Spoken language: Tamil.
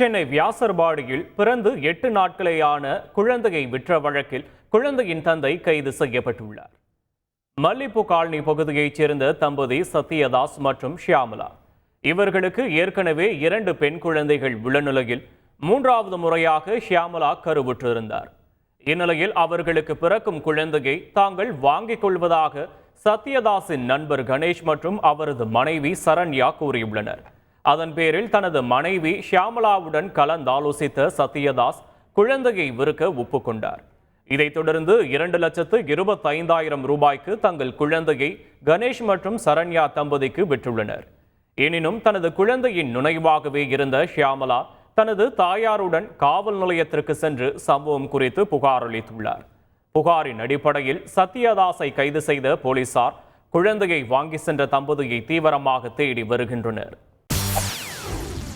சென்னை வியாசர்பாடியில் பிறந்து எட்டு நாட்களேயான குழந்தையை விற்ற வழக்கில் குழந்தையின் தந்தை கைது செய்யப்பட்டுள்ளார். மல்லிப்பூ காலனி பகுதியைச் சேர்ந்த தம்பதி சத்யதாஸ் மற்றும் ஷியாமலா. இவர்களுக்கு ஏற்கனவே இரண்டு பெண் குழந்தைகள் உள்ள நிலையில் மூன்றாவது முறையாக ஷியாமலா கருவுற்றிருந்தார். இந்நிலையில் அவர்களுக்கு பிறக்கும் குழந்தையை தாங்கள் வாங்கிக் கொள்வதாக சத்யதாஸின் நண்பர் கணேஷ் மற்றும் அவரது மனைவி சரண்யா கூறியுள்ளனர். அதன் பேரில் தனது மனைவி ஷியாமலாவுடன் கலந்தாலோசித்த சத்யதாஸ் குழந்தையை விற்க ஒப்புக்கொண்டார் இதைத் தொடர்ந்து இரண்டு லட்சத்து இருபத்தைந்தாயிரம் ரூபாய்க்கு தங்கள் குழந்தையை கணேஷ் மற்றும் சரண்யா தம்பதிக்கு விற்றுள்ளனர். எனினும் தனது குழந்தையின் நுனைவாகவே இருந்த ஷியாமலா தனது தாயாருடன் காவல் நிலையத்திற்கு சென்று சம்பவம் குறித்து புகார் அளித்துள்ளார். புகாரின் அடிப்படையில் சத்யதாஸை கைது செய்த போலீசார் குழந்தையை வாங்கி சென்ற தம்பதியை தீவிரமாக தேடி வருகின்றனர்.